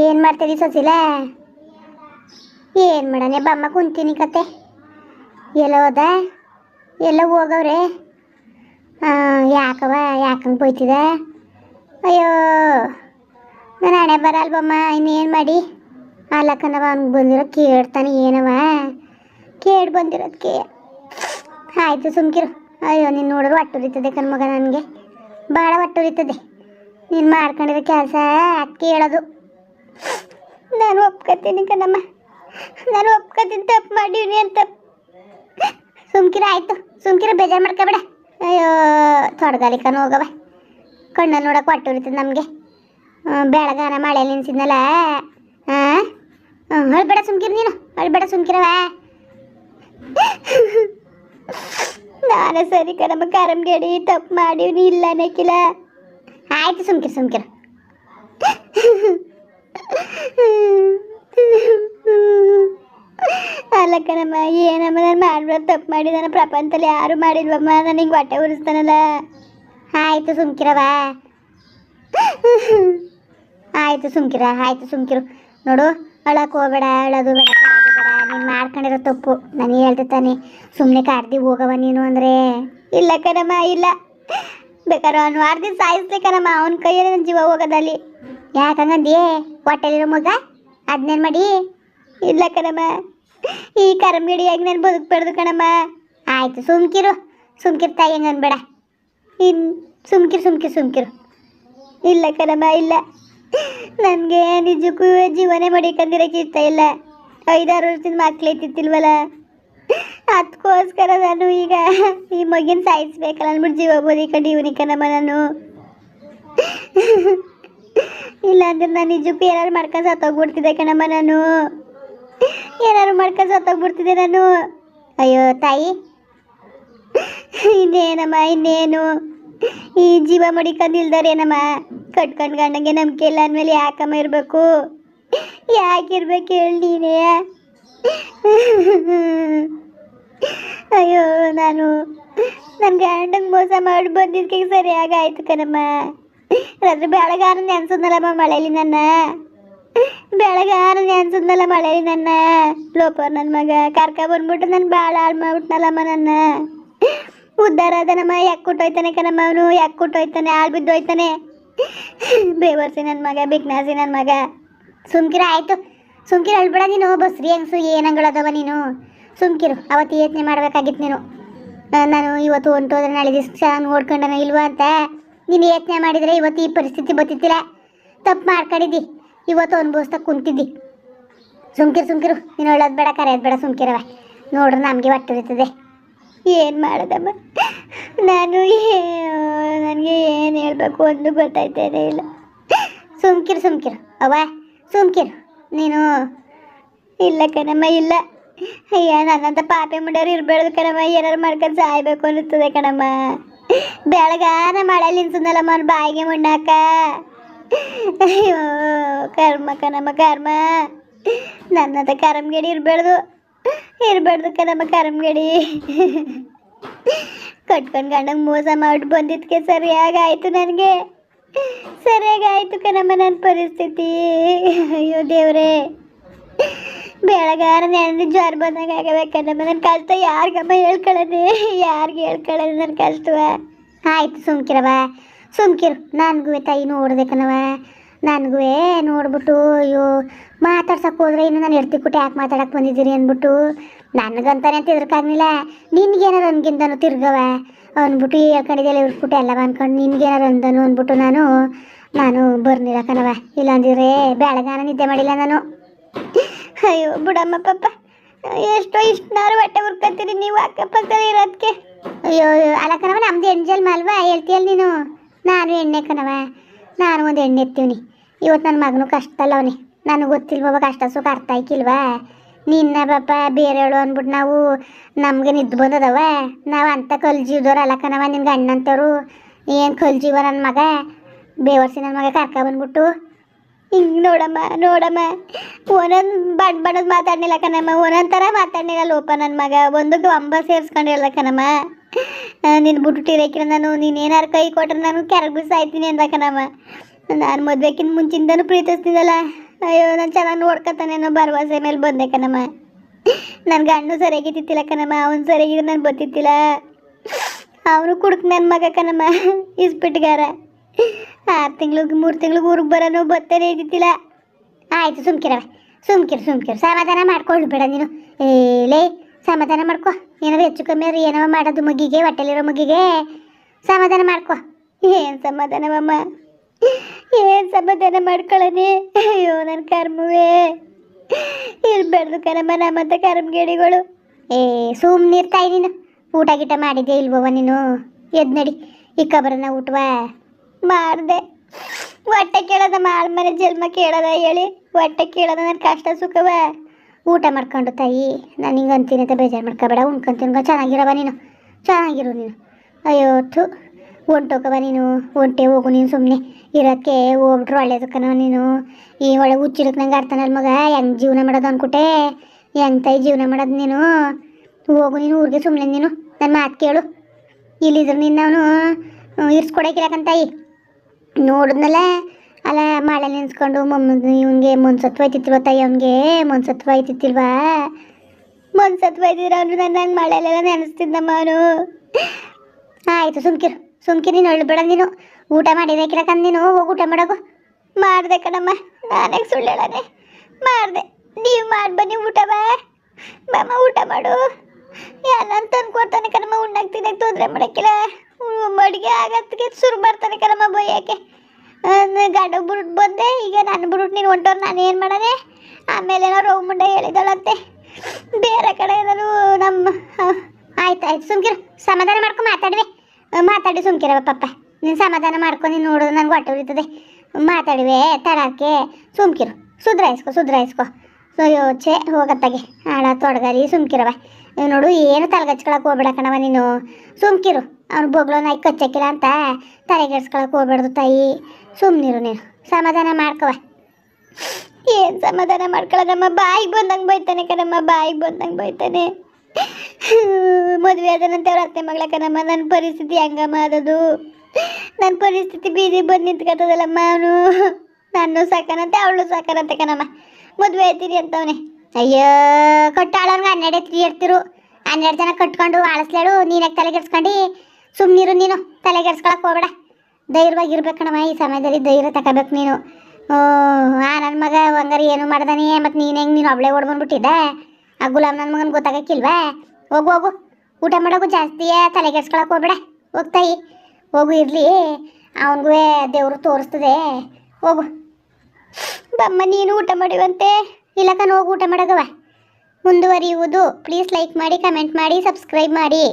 ಏನು ಮಾಡ್ತೀರಿ ಸೊಸಿಲ? ಏನು ಮಾಡನೆ ಬಮ್ಮ ಕುಂತೀನಿ ಕತೆ. ಎಲ್ಲ ಹೋದ? ಎಲ್ಲ ಹೋಗವ್ರೆ? ಯಾಕವ ಯಾಕಂಗೆ ಬೈತಿದ ಅಯ್ಯೋ! ನಾನು ಹಣೆ ಬರಲ್ಲ ಬಮ್ಮ, ಇನ್ನೇನು ಮಾಡಿ? ಅಲ್ಲಕ್ಕನವ ಅವ್ನಿಗೆ ಬಂದಿರೋ ಕೇಳ್ತಾನೆ ಏನವ? ಕೇಳಿ ಬಂದಿರೋದಕ್ಕೆ ಆಯಿತು ಸುಮ್ಕಿರು. ಅಯ್ಯೋ, ನೀನು ನೋಡಿದ್ರೆ ಒಟ್ಟುರಿತದೆ ಕಣ್ಮಗ ನನಗೆ. ಭಾಳ ಒಟ್ಟುರಿತದೆ ನೀನು ಮಾಡ್ಕೊಂಡಿರೋ ಕೆಲಸ ಹೇಳೋದು ನಾನು ಒಪ್ಕೋತೀನಿ ಕಣಮ್ಮ. ನಾನು ಒಪ್ಕೋತೀನಿ, ತಪ್ಪು ಮಾಡೀನಿ ಅಂತ. ಸುಮ್ಕಿರ, ಆಯಿತು. ಸುಮ್ಕಿರ, ಬೇಜಾರು ಮಾಡ್ಕೊಬೇಡ. ಅಯ್ಯೋ ತೊಡಗಾಲಿ ಕಣ್ ಹೋಗವ ಕಣ್ಣ ನೋಡಕ್ಕೆ ಒಟ್ಟು ಉರಿತದೆ ನಮಗೆ ಬೆಳಗಾನ ಮಳೆ ನಿನ್ಸಿದ್ನಲ್ಲ ಹಾಂ ಅಳ್ಬೇಡ ಸುಮ್ಕಿರ ನೀನು. ಅಳ್ಬೇಡ ಸುಮ್ಕಿರವ ನಾನು ಸರಿ ಕಣಮ್ಮ ಕರಮ್ಗೇಡಿ ತಪ್ಪು ಮಾಡೀನಿ ಇಲ್ಲ ಅನ್ನಕ್ಕಿಲ್ಲ ಆಯ್ತು ಸುಮ್ಕಿರ್ ಸುಮ್ಕಿರ್. ಅಲ್ಲ ಕಣಮ್ಮ, ಏನಮ್ಮ, ನಾನು ಮಾಡ್ಬಾರ್ದು ತಪ್ಪು ಮಾಡಿದಾನ, ಪ್ರಪಂಚದಲ್ಲಿ ಯಾರು ಮಾಡಿಲ್ವಮ್ಮ? ನನಗೆ ಹೊಟ್ಟೆ ಉರಿಸ್ತಾನಲ್ಲ. ಆಯ್ತು ಸುಮ್ಕಿರವ ಆಯ್ತು ಸುಮ್ಕಿರ, ಆಯ್ತು ಸುಮ್ಕಿರು. ನೋಡು ಅಳಕ್ಕೆ ಹೋಗಬೇಡ, ಅಳೋದು ಬೇಡ ನೀನು ಮಾಡ್ಕೊಂಡಿರೋ ತಪ್ಪು. ನಾನು ತಾನೆ ಸುಮ್ಮನೆ ಕಾಡ್ದಿ ಹೋಗವ ನೀನು ಅಂದರೆ. ಇಲ್ಲ ಕಣಮ್ಮ, ಇಲ್ಲ. ಬೇಕಾದ್ರೆ ಅವ್ನು ವಾರದಿಂದ ಸಾಯಿಸ್ಲಿ ಕಣಮ್ಮ, ಅವನ ಕೈಯಲ್ಲಿ ನನ್ನ ಜೀವ ಹೋಗೋದಲ್ಲಿ. ಯಾಕಂಗಂದಿ ಹೊಟ್ಟೆಲಿರೋ ಮಗ ಅದನ್ನೇನು ಮಾಡಿ? ಇಲ್ಲ ಕಣಮ್ಮ, ಈ ಕರಮಿಡಿಯಾಗಿ ನಾನು ಬದುಕ್ಬಾರ್ದು ಕಣಮ್ಮ. ಆಯ್ತು, ಸುಮ್ಕಿರು, ಸುಮ್ಕಿರ್ ತಾಯಿ ಹೆಂಗೆ ಅನ್ಬೇಡ. ಇನ್ನು ಸುಮ್ಕಿರು ಸುಮ್ಕಿರು ಸುಮ್ಕಿರು. ಇಲ್ಲ ಕಣಮ್ಮ, ಇಲ್ಲ. ನನಗೆ ನಿಜಕ್ಕೂ ಜೀವನೇ ಮಡಿಕಂದಿರಕ್ಕೆ ಇಷ್ಟ ಇಲ್ಲ. ಐದಾರು ವರ್ಷದಿಂದ ಮಕ್ಳು ಐತಿತ್ತಿಲ್ವಲ್ಲ ಅದಕ್ಕೋಸ್ಕರ ನಾನು ಈಗ ಈ ಮಗಿನ ಸಾಯಿಸ್ಬೇಕಲ್ಲ ಅಂದ್ಬಿಟ್ಟು ಜೀವ ಬದುಕೊಂಡು ಇವನಿ ಕಣಮ್ಮ ನಾನು. ಇಲ್ಲ ಅಂದ್ರೆ ನಾನು ನಿಜಕ್ಕೂ ಏನಾದ್ರು ಮಾಡ್ಕೊಂಡು ಸತ್ತೋಗ್ಬಿಡ್ತಿದ್ದೆ ಕಣಮ್ಮ ನಾನು. ಏನಾರು ಮಾಡ್ಕೊಂಡು ಸತ್ತೋಗ್ಬಿಡ್ತಿದ್ದೆ ನಾನು. ಅಯ್ಯೋ ತಾಯಿ. ಇನ್ನೇನಮ್ಮ, ಇನ್ನೇನು? ಈ ಜೀವ ಮಡಿಕಂದಿಲ್ದಾರೇನಮ್ಮ ಕಟ್ಕೊಂಡು ಗಂಡಂಗೆ ನಂಬಿಕೆ ಇಲ್ಲ ಅಂದಮೇಲೆ ಯಾಕಮ್ಮ ಇರಬೇಕು? ಯಾಕಿರ್ಬೇಕು ಹೇಳಿ ನೀನೇ? ಅಯ್ಯೋ ನಾನು ನನ್ನ ಗಂಡಂಗೆ ಮೋಸ ಮಾಡಿ ಬಂದಿದ್ದಕ್ಕೆ ಸರಿಯಾಗಿ ಆಯ್ತು ಕಣಮ್ಮ. ರಾತ್ರಿ ಬೆಳಗಾರ ನೆನ್ಸದ್ನಲ್ಲಮ್ಮ ಮಳೇಲಿ ನನ್ನ. ಬೆಳಗಾರ ನೆನ್ಸದ್ನಲ್ಲ ಮಳೇಲಿ ನನ್ನ. ಲೋಪರ್ ನನ್ನ ಮಗ, ಕರ್ಕ ಬಂದ್ಬಿಟ್ಟು ನನ್ನ ಭಾಳ ಹಾಳು ಮಾಡ್ಬಿಟ್ನಲ್ಲಮ್ಮ ನನ್ನ. ಉದ್ದಾರ ಅದನಮ್ಮ ಯಾಕೆ ಕೊಟ್ಟೋಯ್ತಾನೆ ಕಣಮ್ಮ ಅವನು ಯಾಕೆ ಕೊಟ್ಟೋಯ್ತಾನೆ ಹಾಳು ಬಿದ್ದೋಯ್ತಾನೆ. ಬೇವರ್ಸಿ ನನ್ನ ಮಗ, ಬಿಗ್ನಾಸಿ ನನ್ನ ಮಗ. ಸುಮ್ಕಿರ ಆಯ್ತು. ಸುಮ್ಕಿರ ಅಳ್ಬೇಡ ನೀನು, ಬಸ್ರಿ ಹೆಂಗ್ಸು ಏನಂಗಳದವ ನೀನು. ಸುಮ್ಕಿರು, ಅವತ್ತು ಯೋಚನೆ ಮಾಡ್ಬೇಕಾಗಿತ್ತು ನೀನು. ನಾನು ಇವತ್ತು ಹೊಂಟೋದ್ರೆ ನಾಳೆ ದಿವಸ ನೋಡ್ಕೊಂಡನ ಇಲ್ವಾ ಅಂತ. ನೀನು ಯೋಚನೆ ಮಾಡಿದರೆ ಇವತ್ತು ಈ ಪರಿಸ್ಥಿತಿ ಬತ್ತಿತ್ತಿಲ್ಲ ತಪ್ಪು ಮಾಡ್ಕೊಂಡಿದ್ದಿ. ಇವತ್ತು ಅನುಭವಿಸ್ತಾ ಕುಂತಿದ್ದಿ. ಸುಮ್ಕಿರು ಸುಮ್ಕಿರು. ನೀನು ಹೇಳೋದು ಬೇಡ, ಕರೆಯೋದು ಬೇಡ ಸುಮ್ಕಿರವ ನೋಡ್ರೆ ನಮಗೆ ಹೊಟ್ಟಿರ್ತದೆ ಏನು ಮಾಡೋದಮ್ಮ? ನಾನು ನನಗೆ ಏನು ಹೇಳಬೇಕು ಒಂದು ಗೊತ್ತಾಯ್ತೇನೆ ಇಲ್ಲ. ಸುಮ್ಕಿರು ಸುಮ್ಕಿರು. ಅವ ಸುಮ್ಕಿರು. ನೀನು ಇಲ್ಲ ಕಣಮ್ಮ, ಇಲ್ಲ. ಅಯ್ಯ ನನ್ನಂಥ ಪಾಪೆ ಮಾಡೋರು ಇರಬಾರ್ದು ಕಣಮ್ಮ. ಏನಾರು ಮಾಡ್ಕೊಂಡು ಸಾಯ್ಬೇಕು ಅನ್ನಿಸ್ತದೆ ಕಣಮ್ಮ. ಬೆಳಗಾನ ಮಳೆ ನಿಲ್ಸಂದಲ್ಲ ಮನ್ ಬಾಯಿಗೆ ಮುಣ್ಣಾಕ. ಅಯ್ಯೋ, ಕರ್ಮ ನಮ್ಮ ಕರ್ಮ. ನನ್ನದ ಕರಮ್ಗೇಡಿ ಇರಬಾರ್ದು ಇರಬಾರ್ದು ಕರಮ್ ಕರಮ್ಗೇಡಿ. ಕಟ್ಕೊಂಡು ಗಂಡಂಗೆ ಮೋಸ ಮಾಡಿ ಬಂದಿದ್ದಕ್ಕೆ ಸರಿಯಾಗಿ ಆಯಿತು ನನಗೆ. ಸರಿಯಾಗಿ ಆಯಿತು ಕಣಮ್ಮ ನನ್ನ ಪರಿಸ್ಥಿತಿ. ಅಯ್ಯೋ ದೇವ್ರೇ. ಬೆಳಗಾರ ನೆನೆದು ಜ್ವರ ಬಂದಾಗ ಆಗಬೇಕಂದ್ರೆ ನನ್ನ ಕಷ್ಟ ಯಾರಿಗಮ್ಮ ಹೇಳ್ಕೊಳ್ಳೋದು? ಯಾರಿಗೆ ಹೇಳ್ಕೊಳ್ಳೋದು ನನ್ನ ಕಷ್ಟವ ಆಯ್ತು ಸುಮ್ಕಿರವ ಸುಮ್ಕಿರು ನನಗೂ ತಾಯಿ ನೋಡ್ಬೇಕನವ ನನಗೂ ನೋಡ್ಬಿಟ್ಟು, ಅಯ್ಯೋ ಮಾತಾಡ್ಸಕ್ಕೆ ಹೋದ್ರೆ ಇನ್ನು ನಾನು ಎಡ್ತಿ ಕುಟ್ಟಿ ಯಾಕೆ ಮಾತಾಡಕ್ಕೆ ಬಂದಿದ್ದೀರಿ ಅಂದ್ಬಿಟ್ಟು, ನನಗಂತಾನೆ ಅಂತ ಎದುರ್ಕಾಗಲಿಲ್ಲ ನಿನ್ಗೇನಾರು ಅನ್ಗಿಂತನೂ ತಿರ್ಗವ ಅಂದ್ಬಿಟ್ಟು ಹೇಳ್ಕೊಂಡಿದ್ದೆಲ್ಲ ಇವ್ರಿಬಿಟ್ಟು ಎಲ್ಲ ಅನ್ಕೊಂಡು, ನಿನ್ಗೇನಾರು ಅಂದನು ಅಂದ್ಬಿಟ್ಟು ನಾನು ನಾನು ಬರ್ನಿಲ್ಲ ಇಲ್ಲ ಇಲ್ಲಾಂದಿದ್ರೆ, ಬೆಳಗಾನ ನಿದ್ದೆ ಮಾಡಿಲ್ಲ ನಾನು. ಅಯ್ಯೋ, ಬಿಡಮ್ಮ ಪಾಪ. ಎಷ್ಟೋ ಇಷ್ಟನಾರು ಹೊಟ್ಟೆ ಹುರ್ಕತ್ತೀರಿ ನೀವು ಅಕ್ಕಪಕ್ಕದಲ್ಲಿ ಇರೋದಕ್ಕೆ ಅಯ್ಯೋ ಅಲ್ಲ ಕಣವ ನಮ್ದು ಎಂಜಲ್ ಮಲ್ವಾ, ಹೇಳ್ತೀಯಲ್ಲ ನೀನು? ನಾನು ಎಣ್ಣೆ ಕಣವ ನಾನು ಒಂದು ಎಣ್ಣೆ ಎತ್ತೀವ್ನಿ. ಇವತ್ತು ನನ್ನ ಮಗನು ಕಷ್ಟ ಅಲ್ಲ ಅವನೇ. ನನಗೆ ಗೊತ್ತಿಲ್ವಾ ಕಷ್ಟ ಸುಖ ಅರ್ಥ ಆಯ್ಕಿಲ್ವಾ? ನಿನ್ನ ಪಾಪ ಬೇರೆಯವಳು ಅಂದ್ಬಿಟ್ಟು ನಾವು ನಮಗೆ ನಿದ್ದು ಬಂದದವ. ನಾವು ಅಂತ ಕಲ್ಜೀವ್ದವ್ರು ಅಲ್ಲ ಕಣವ ನಿನ್ಗೆ ಅಣ್ಣಂತವ್ರು. ಏನು ಕಲ್ಜೀವ ನನ್ನ ಮಗ? ಬೇವರ್ಸಿ ನನ್ನ ಮಗ ಕರ್ಕ ಬಂದ್ಬಿಟ್ಟು. ಹಿಂಗೆ ನೋಡಮ್ಮ ನೋಡಮ್ಮ. ಒಂದೊಂದು ಬಣ್ಣ ಬಣ್ಣದ ಮಾತಾಡ್ನಿಲ್ಲ ಕಣಮ್ಮ. ಒಂದೊಂದು ಥರ ಮಾತಾಡ್ನಿಲ್ಲ ಲೋಪ ನನ್ನ ಮಗ. ಒಂದಕ್ಕೆ ಒಂಬ ಸೇರಿಸ್ಕೊಂಡಿರಲ್ಲ ಕಣಮ್ಮ. ನಿನ್ನ ಬಿಟ್ಟು ನಾನು, ನೀನು ಏನಾರು ಕೈ ಕೊಟ್ರೆ ನಾನು ಕೆರಗ್ ಬಿಸಿ ಸಾಯ್ತೀನಿ ಅಂದ ಕಣಮ್ಮ. ನಾನು ಮದುವೆಕಿನ ಮುಂಚಿಂದನೂ ಪ್ರೀತಿಸ್ತಿದ್ದಲ್ಲ. ಅಯ್ಯೋ, ನಾನು ಚೆನ್ನಾಗಿ ನೋಡ್ಕೊತಾನೇನೋ ಭರವಸೆ ಮೇಲೆ ಬಂದೆ ಕಣಮ್ಮ. ನನ್ನ ಗಂಡು ಸರಿಯಾಗಿದ್ದಿತ್ತಿಲ್ಲ ಕಣಮ್ಮ. ಅವ್ನು ಸರಿಯಾಗಿದ್ರೆ ನಾನು ಬರ್ತಿತ್ತಿಲ್ಲ ಅವನು ಕುಡ್ಕ ನನ್ನ ಮಗ ಕಣಮ್ಮ. ಇಸ್ಪಿಟ್ಗಾರ. ಆರು ತಿಂಗ್ಳಿಗೆ ಮೂರು ತಿಂಗ್ಳಿಗೆ ಊರಿಗೆ ಬರೋನು ಬರ್ತಾನೆ ಇದ್ದಿದ್ದಿಲ್ಲ. ಆಯಿತು ಸುಮ್ಕಿರವೆ ಸುಮ್ಕಿರು ಸುಮ್ಕಿರು. ಸಮಾಧಾನ ಮಾಡ್ಕೊಳ್ಳು ಬೇಡ ನೀನು. ಏಲೇ ಸಮಾಧಾನ ಮಾಡ್ಕೊ. ಏನಾದ್ರು ಹೆಚ್ಚು ಕಮ್ಮಿ ಆದ್ರೆ ಏನವ ಮಾಡೋದು ಮಗಿಗೆ ಹೊಟ್ಟೆಲಿರೋ ಮಗಿಗೆ ಸಮಾಧಾನ ಮಾಡ್ಕೊ. ಏನು ಸಮಾಧಾನವಮ್ಮ ಏನು ಸಮಾಧಾನ ಮಾಡ್ಕೊಳ್ಳೋನಿ ಅಯ್ಯೋ ನನ್ನ ಕರ್ಮವೇ. ಇಲ್ಬಾರ್ದು ಕರಮ್ಮ ನಮ್ಮಂತ ಕರ್ಮಗೇಡಿಗಳು ಏ ಸುಮ್ಮನಿರ್ತಾಯಿ ನೀನು. ಊಟ ಗೀಟ ಮಾಡಿದ್ದೆ ಇಲ್ವವ ನೀನು? ಎದ್ ನಡಿ. ಈ ಕಬರನ್ನ ಊಟವ. ಮಾಡಿದೆ ಹೊಟ್ಟೆ ಕೇಳದ ಮಾಳ ಮನೆ ಜನ್ಮ ಕೇಳದ ಹೇಳಿ, ಹೊಟ್ಟೆ ಕೇಳದ ನನ್ನ ಕಷ್ಟ ಸುಖವ. ಊಟ ಮಾಡ್ಕೊಂಡು ತಾಯಿ, ನಾನು ಹಿಂಗೆ ಅಂತೀನಿ ಅಂತ ಬೇಜಾರು ಮಾಡ್ಕೋಬೇಡ, ಉಣ್ಕೊಂತೀನಿ ಚೆನ್ನಾಗಿರವ ನೀನು. ಚೆನ್ನಾಗಿರು ನೀನು. ಅಯ್ಯೋ, ಥು. ಹೊಂಟೋಕವ ನೀನು. ಒಂಟೆ ಹೋಗು ನೀನು ಸುಮ್ಮನೆ ಇರೋಕ್ಕೆ ಹೋಗ್ಬಿಟ್ರು ಒಳ್ಳೇದು ನೀನು. ಈ ಒಳ್ಳೆ ಹುಚ್ಚಿಡಕ್ಕೆ ನಂಗೆ ಅರ್ಥನಲ್ಲ ಮಗ. ಹೆಂಗೆ ಜೀವನ ಮಾಡೋದು ಅಂದ್ಕೊಟ್ಟೆ ಹೆಂಗ್ ತಾಯಿ ಜೀವನ ಮಾಡೋದು ನೀನು? ಹೋಗು ನೀನು ಊರಿಗೆ ಸುಮ್ಮನೆ ನೀನು. ನನ್ನ ಮಾತು ಕೇಳು. ಇಲ್ಲಿದ್ರೆ ನಾನು ಅವನು ಇರ್ಸ್ಕೊಡಕ್ಕಿಲ್ಲಕಂತಾಯಿ ನೋಡಿದ್ನಲ್ಲ? ಅಲ್ಲ ಮಳೆ ನೆನ್ಸ್ಕೊಂಡು ಮಮ್ಮ ಇವನಿಗೆ ಮನ್ಸತ್ವ ಆಯ್ತಿತ್ತಿಲ್ವ ತಾಯಿ ಅವನಿಗೆ ಮನ್ಸತ್ವ ಐತಿತ್ತಿಲ್ವಾ ಮನ್ಸತ್ವ ಐತಿದ್ರೆ ಅವನು ನನ್ನ ಹಂಗೆ ಮಳೆಲೆಲ್ಲ ನೆನೆಸ್ತಿದ್ದಮ್ಮ ಅವನು ಆಯಿತು, ಸುಮ್ಕಿರು. ಸುಮ್ಕಿರು, ನೀನು ಅಳ್ಬೇಡ ಬೇಡ, ನೀನು ಊಟ ಮಾಡಿದಕ್ಕಿರಕಂದು ನೀನು, ಹೋಗಿ ಊಟ ಮಾಡೋಗು. ಮಾಡಿದೆ ಕಣಮ್ಮ, ನಾನೇ ಸುಳ್ಳು ಹೇಳನೆ ಮಾಡಿದೆ. ನೀವು ಮಾಡಿ ಬನ್ನಿ, ಊಟ ಬಾ. ಬಾಮ್ಮ ಊಟ ಮಾಡು. ಯಾರು ತಂದು ಕೊಡ್ತಾನೆ ಕಣಮ್ಮ ಉಣ್ಣಕ್ಕೆ ತಿನ್ನಕ್ಕೆ ತೊಂದರೆ ಮಾಡೋಕ್ಕಿಲ್ಲ. ಅಡುಗೆ ಆಗತ್ತಿಗೆ ಶುರು ಬರ್ತಾನೆ ಕರಮ್ಮ ಬೊಯ್ಯಕ್ಕೆ ಗಂಡ ಬಿಡ್ಬಿಟ್ಟು ಬಂದೆ, ಈಗ ನಾನು ಬಿಡ್ಬಿಟ್ಟು ನೀನು ಹೊಂಟೋರು, ನಾನು ಏನು ಮಾಡನೆ ಆಮೇಲೆ ಏನೋ ರೋಗ ಮುಂಡೆ ಹೇಳಿದಳಂತೆ. ಬೇರೆ ಕಡೆ ಏನಾದ್ರು ನಮ್ಮ ಆಯ್ತು ಆಯ್ತು, ಸುಮ್ಕಿರು. ಸಮಾಧಾನ ಮಾಡ್ಕೊ, ಮಾತಾಡುವೆ. ಮಾತಾಡಿ ಸುಮ್ಕಿರವ ಪಪ್ಪ. ನೀನು ಸಮಾಧಾನ ಮಾಡ್ಕೊ, ನೀನು ನೋಡೋದು ನಂಗೆ ಹೊಟ್ಟೆ ಉರಿತದೆ. ಮಾತಾಡುವೆ ತಡಕ್ಕೆ ಸುಮ್ಕಿರು. ಸುಧಾರಿಸ್ಕೊ ಸುಧಾರಿಸ್ಕೊ ಸೊ ಯೋಚೆ ಹೋಗತ್ತಾಗೆ. ಹಾಳ ತೊಡಗರಿ ಸುಮ್ಕಿರವ ಇವ್ ನೋಡು, ಏನು ತಲೆಗಚ್ಕೊಳಕ್ಕೆ ಹೋಗ್ಬೇಡ ಕಣವ ನೀನು. ಸುಮ್ಕಿರು. ಅವ್ನು ಬೊಗ್ಳು ನಾಯಿ ಕಚ್ಚಕ್ಕಿಲ್ಲ ಅಂತ ತಲೆಗೆಡ್ಸ್ಕೊಳಕ್ಕೆ ಹೋಗ್ಬಾರ್ದು ತಾಯಿ. ಸುಮ್ಮನಿರು ನೀನು. ಸಮಾಧಾನ ಮಾಡ್ಕವ ಏನು ಸಮಾಧಾನ ಮಾಡ್ಕೊಳ್ಳೋದಮ್ಮ ಬಾಯಿಗೆ ಬಂದಂಗೆ ಬೈತಾನೆ ಕಣಮ್ಮ, ಬಾಯಿಗೆ ಬಂದಂಗೆ ಬೈತಾನೆ. ಮದುವೆ ಆದನಂತೆ ಅವ್ರ ಅತ್ತೆ ಮಗಳ ಕಣಮ್ಮ ನನ್ನ ಪರಿಸ್ಥಿತಿ ಹೆಂಗಮ್ಮ ಅದದು ನನ್ನ ಪರಿಸ್ಥಿತಿ ಬೀದಿ ಬಂದು ನಿಂತ್ಕೊತದಲ್ಲಮ್ಮ ಅವನು. ನಾನು ಸಾಕನಂತೆ, ಅವಳು ಸಾಕನಂತೆ ಕಣಮ್ಮ. ಮದುವೆ ಆಯ್ತೀರಿ ಅಂತವನೆ. ಅಯ್ಯೋ, ಕಟ್ಟಾಳವ್ರಿಗೆ ಹನ್ನೆರಡು ಎತ್ತಿ ಇರ್ತಿರು ಹನ್ನೆರಡು ಜನ ಕಟ್ಕೊಂಡು ಆಳಿಸ್ಲಾಡು ನೀನಾಗ ತಲೆಗೆಡ್ಸ್ಕೊಂಡು. ಸುಮ್ಮನಿರು ನೀನು ತಲೆಗೆಡ್ಸ್ಕೊಳಕ್ಕೆ ಹೋಗಬೇಡ. ಧೈರ್ಯವಾಗಿ ಇರ್ಬೇಕು ಕಣಮ್ಮ ಈ ಸಮಯದಲ್ಲಿ ಧೈರ್ಯ ತಗೋಬೇಕು ನೀನು. ಓ, ಆ ನನ್ನ ಮಗ ಹಂಗಾರೆ ಏನು ಮಾಡ್ದಾನೆ? ಮತ್ತು ನೀನು ಹೆಂಗೆ ನೀನು ಒಬ್ಳೆ ಓಡ್ಬಂದ್ಬಿಟ್ಟಿದ್ದೆ ಆ ಗುಲಾಮ್ ನನ್ನ ಮಗನ ಗೊತ್ತಾಗಕ್ಕಿಲ್ವಾ? ಹೋಗು ಹೋಗು. ಊಟ ಮಾಡೋಗು ಜಾಸ್ತಿ ತಲೆಗೆಡ್ಸ್ಕೊಳಕ್ಕೆ ಹೋಗ್ಬೇಡ. ಹೋಗ್ತಾಯಿ ಹೋಗು ಇರಲಿ. ಅವನಿಗೂ ದೇವರು ತೋರಿಸ್ತದೆ. ಹೋಗು. ಬಮ್ಮ, ನೀನು ಊಟ ಮಾಡಿವಂತೆ? ಇಲ್ಲಕನ ಹೋಗಿ ಊಟ ಮಾಡಗವ. ಮುಂದುವರಿಯುವುದು. ಪ್ಲೀಸ್ ಲೈಕ್ ಮಾಡಿ ಕಮೆಂಟ್ ಮಾಡಿ ಸಬ್ಸ್ಕ್ರೈಬ್ ಮಾಡಿ.